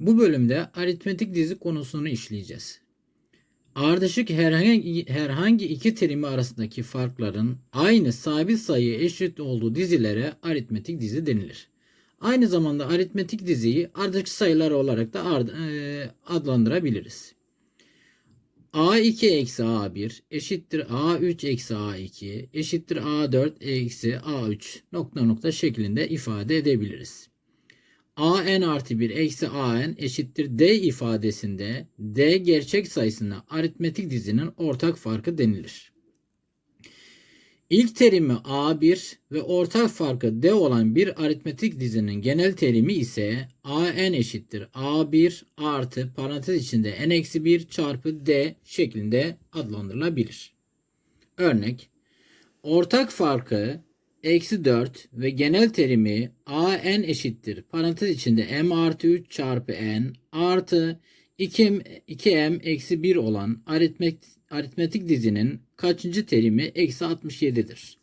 Bu bölümde aritmetik dizi konusunu işleyeceğiz. Ardışık herhangi, herhangi iki terimi arasındaki farkların aynı sabit sayıya eşit olduğu dizilere aritmetik dizi denilir. Aynı zamanda aritmetik diziyi ardışık sayılar olarak da e, adlandırabiliriz. A2 eksi A1 eşittir A3 eksi A2 eşittir A4 eksi A3 nokta nokta şeklinde ifade edebiliriz. AN artı 1 eksi AN eşittir D ifadesinde D gerçek sayısına aritmetik dizinin ortak farkı denilir. İlk terimi A1 ve ortak farkı D olan bir aritmetik dizinin genel terimi ise AN eşittir A1 artı parantez içinde N eksi 1 çarpı D şeklinde adlandırılabilir. Örnek Ortak farkı eksi 4 ve genel terimi AN eşittir. Parantez içinde M artı 3 çarpı N artı 2M, 2M eksi 1 olan aritmetik, aritmetik dizinin kaçıncı terimi eksi 67'dir.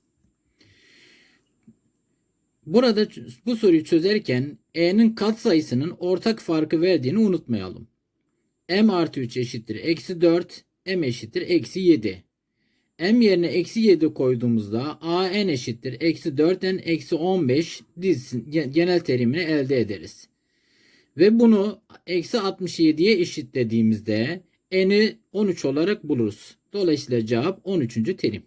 Burada bu soruyu çözerken E'nin katsayısının ortak farkı verdiğini unutmayalım. M artı 3 eşittir eksi 4, M eşittir eksi 7. M yerine eksi 7 koyduğumuzda a n eşittir eksi 4n eksi 15 dizisinin gen- genel terimini elde ederiz. Ve bunu eksi 67'ye eşitlediğimizde n'i 13 olarak buluruz. Dolayısıyla cevap 13. terim.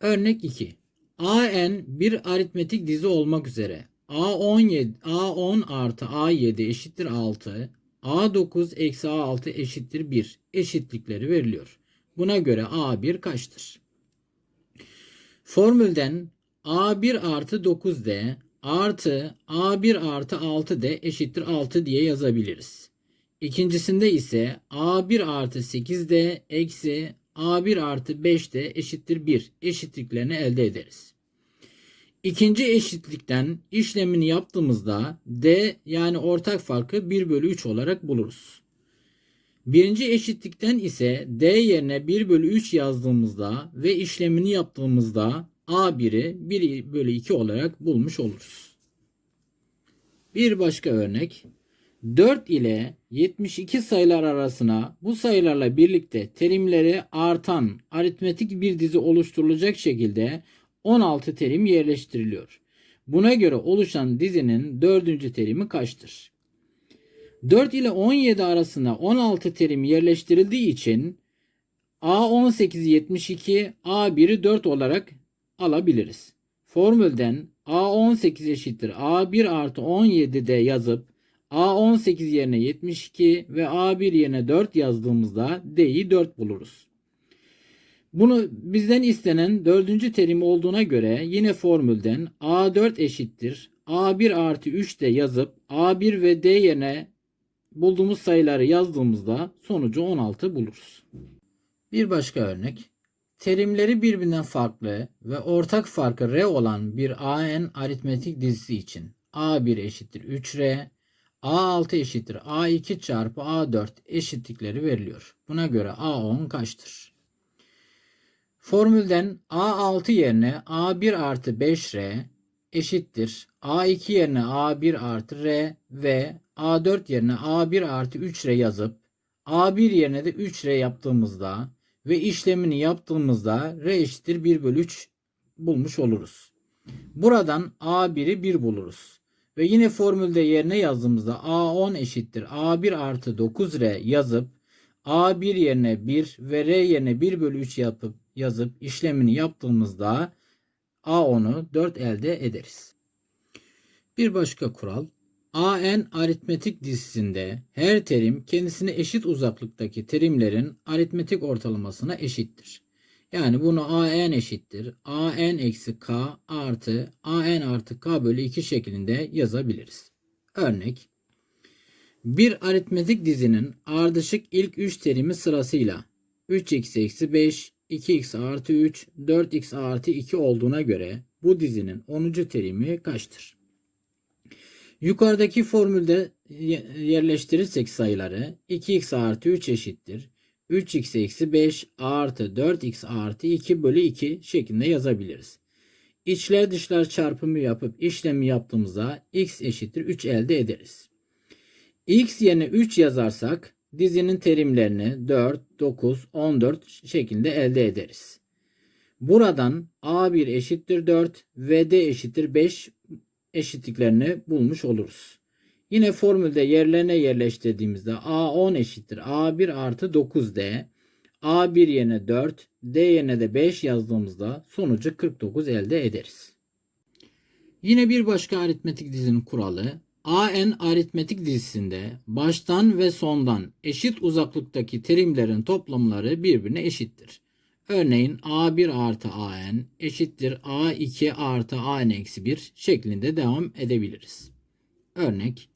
Örnek 2. AN bir aritmetik dizi olmak üzere A17 A10 artı A7 eşittir 6 A9 eksi A6 eşittir 1 eşitlikleri veriliyor. Buna göre A1 kaçtır? Formülden A1 artı 9D artı A1 artı 6D eşittir 6 diye yazabiliriz. İkincisinde ise A1 artı 8D eksi A1 artı 5D eşittir 1 eşitliklerini elde ederiz. İkinci eşitlikten işlemini yaptığımızda D yani ortak farkı 1 bölü 3 olarak buluruz. Birinci eşitlikten ise D yerine 1 bölü 3 yazdığımızda ve işlemini yaptığımızda A1'i 1 bölü 2 olarak bulmuş oluruz. Bir başka örnek. 4 ile 72 sayılar arasına bu sayılarla birlikte terimleri artan aritmetik bir dizi oluşturulacak şekilde 16 terim yerleştiriliyor. Buna göre oluşan dizinin dördüncü terimi kaçtır? 4 ile 17 arasında 16 terim yerleştirildiği için A18'i 72, A1'i 4 olarak alabiliriz. Formülden A18 eşittir A1 artı 17'de yazıp A18 yerine 72 ve A1 yerine 4 yazdığımızda D'yi 4 buluruz. Bunu bizden istenen dördüncü terim olduğuna göre yine formülden A4 eşittir A1 artı 3 de yazıp A1 ve D yerine bulduğumuz sayıları yazdığımızda sonucu 16 buluruz. Bir başka örnek. Terimleri birbirinden farklı ve ortak farkı R olan bir AN aritmetik dizisi için A1 eşittir 3R, A6 eşittir A2 çarpı A4 eşitlikleri veriliyor. Buna göre A10 kaçtır? Formülden A6 yerine A1 artı 5R eşittir. A2 yerine A1 artı R ve A4 yerine A1 artı 3R yazıp A1 yerine de 3R yaptığımızda ve işlemini yaptığımızda R eşittir 1 bölü 3 bulmuş oluruz. Buradan A1'i 1 buluruz. Ve yine formülde yerine yazdığımızda A10 eşittir A1 artı 9R yazıp A1 yerine 1 ve R yerine 1 bölü 3 yapıp yazıp işlemini yaptığımızda A10'u 4 elde ederiz. Bir başka kural AN aritmetik dizisinde her terim kendisine eşit uzaklıktaki terimlerin aritmetik ortalamasına eşittir. Yani bunu AN eşittir. AN eksi K artı AN artı K bölü 2 şeklinde yazabiliriz. Örnek bir aritmetik dizinin ardışık ilk 3 terimi sırasıyla 3x eksi 5, 2x artı 3, 4x artı 2 olduğuna göre bu dizinin 10. terimi kaçtır? Yukarıdaki formülde ye- yerleştirirsek sayıları 2x artı 3 eşittir. 3x eksi 5 artı 4x artı 2 bölü 2 şeklinde yazabiliriz. İçler dışlar çarpımı yapıp işlemi yaptığımızda x eşittir 3 elde ederiz. x yerine 3 yazarsak dizinin terimlerini 4, 9, 14 şeklinde elde ederiz. Buradan A1 eşittir 4 ve D eşittir 5 eşitliklerini bulmuş oluruz. Yine formülde yerlerine yerleştirdiğimizde A10 eşittir A1 artı 9D. A1 yerine 4, D yerine de 5 yazdığımızda sonucu 49 elde ederiz. Yine bir başka aritmetik dizinin kuralı AN aritmetik dizisinde baştan ve sondan eşit uzaklıktaki terimlerin toplamları birbirine eşittir. Örneğin A1 artı AN eşittir A2 artı AN eksi 1 şeklinde devam edebiliriz. Örnek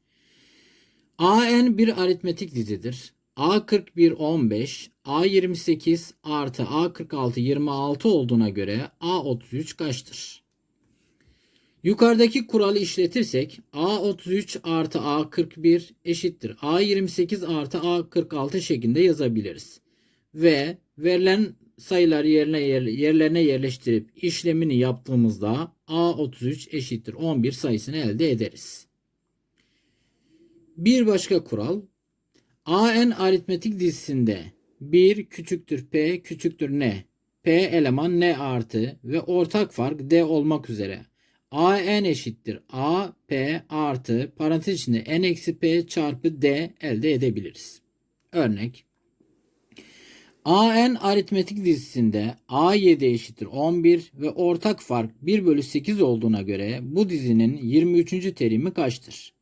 AN bir aritmetik dizidir. A41 15, A28 artı A46 26 olduğuna göre A33 kaçtır? Yukarıdaki kuralı işletirsek A33 artı A41 eşittir. A28 artı A46 şeklinde yazabiliriz. Ve verilen sayıları yerine yerlerine yerleştirip işlemini yaptığımızda A33 eşittir 11 sayısını elde ederiz. Bir başka kural AN aritmetik dizisinde 1 küçüktür P küçüktür N. P eleman N artı ve ortak fark D olmak üzere. AN eşittir A P artı parantez içinde N eksi P çarpı D elde edebiliriz. Örnek AN aritmetik dizisinde A7 eşittir 11 ve ortak fark 1 bölü 8 olduğuna göre bu dizinin 23. terimi kaçtır?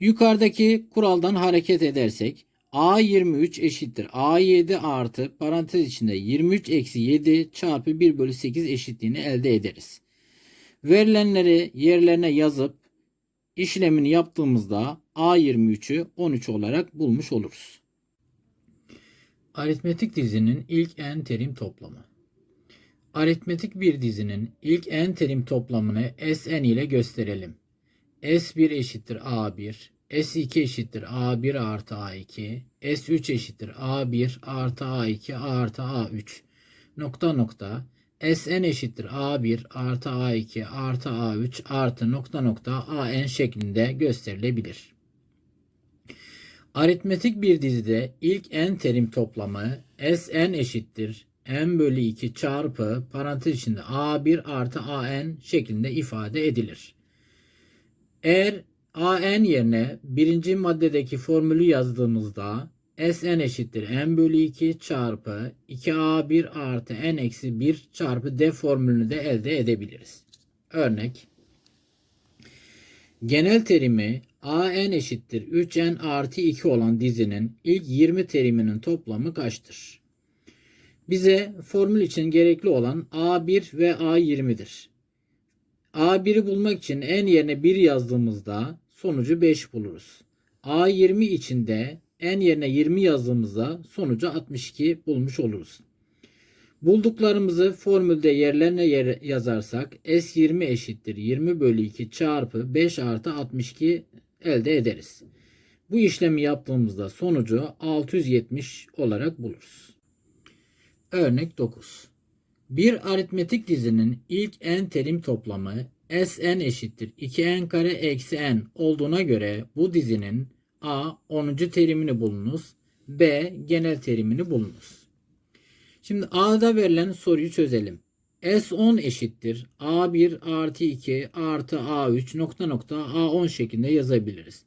Yukarıdaki kuraldan hareket edersek A23 eşittir A7 artı parantez içinde 23 eksi 7 çarpı 1 bölü 8 eşitliğini elde ederiz. Verilenleri yerlerine yazıp işlemini yaptığımızda A23'ü 13 olarak bulmuş oluruz. Aritmetik dizinin ilk en terim toplamı. Aritmetik bir dizinin ilk en terim toplamını Sn ile gösterelim. S1 eşittir A1, S2 eşittir A1 artı A2, S3 eşittir A1 artı A2 artı A3 nokta nokta Sn eşittir A1 artı A2 artı A3 artı nokta nokta An şeklinde gösterilebilir. Aritmetik bir dizide ilk n terim toplamı Sn eşittir n bölü 2 çarpı parantez içinde A1 artı An şeklinde ifade edilir. Eğer AN yerine birinci maddedeki formülü yazdığımızda Sn eşittir n bölü 2 çarpı 2a1 artı n eksi 1 çarpı d formülünü de elde edebiliriz. Örnek Genel terimi an eşittir 3n artı 2 olan dizinin ilk 20 teriminin toplamı kaçtır? Bize formül için gerekli olan a1 ve a20'dir. a1'i bulmak için n yerine 1 yazdığımızda sonucu 5 buluruz. a20 için de n yerine 20 yazdığımızda sonucu 62 bulmuş oluruz. Bulduklarımızı formülde yerlerine yer yazarsak S20 eşittir 20 bölü 2 çarpı 5 artı 62 elde ederiz. Bu işlemi yaptığımızda sonucu 670 olarak buluruz. Örnek 9. Bir aritmetik dizinin ilk n terim toplamı Sn eşittir 2n kare eksi n olduğuna göre bu dizinin A 10. terimini bulunuz. B genel terimini bulunuz. Şimdi A'da verilen soruyu çözelim. S10 eşittir A1 artı 2 artı A3 nokta nokta A10 şeklinde yazabiliriz.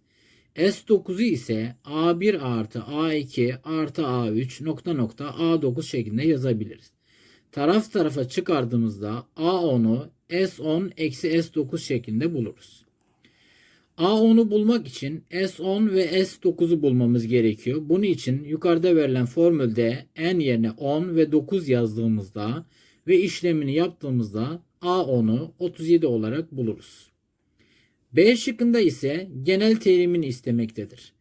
S9'u ise A1 artı A2 artı A3 nokta nokta A9 şeklinde yazabiliriz. Taraf tarafa çıkardığımızda A10'u S10 eksi S9 şeklinde buluruz. A10'u bulmak için S10 ve S9'u bulmamız gerekiyor. Bunun için yukarıda verilen formülde n yerine 10 ve 9 yazdığımızda ve işlemini yaptığımızda A10'u 37 olarak buluruz. B şıkkında ise genel terimini istemektedir.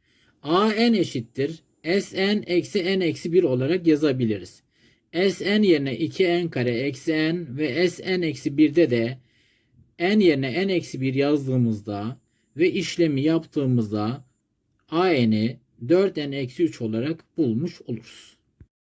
AN eşittir Sn eksi n eksi 1 olarak yazabiliriz. Sn yerine 2n kare eksi n ve Sn eksi 1'de de n yerine n eksi 1 yazdığımızda ve işlemi yaptığımızda AN'i 4n-3 olarak bulmuş oluruz.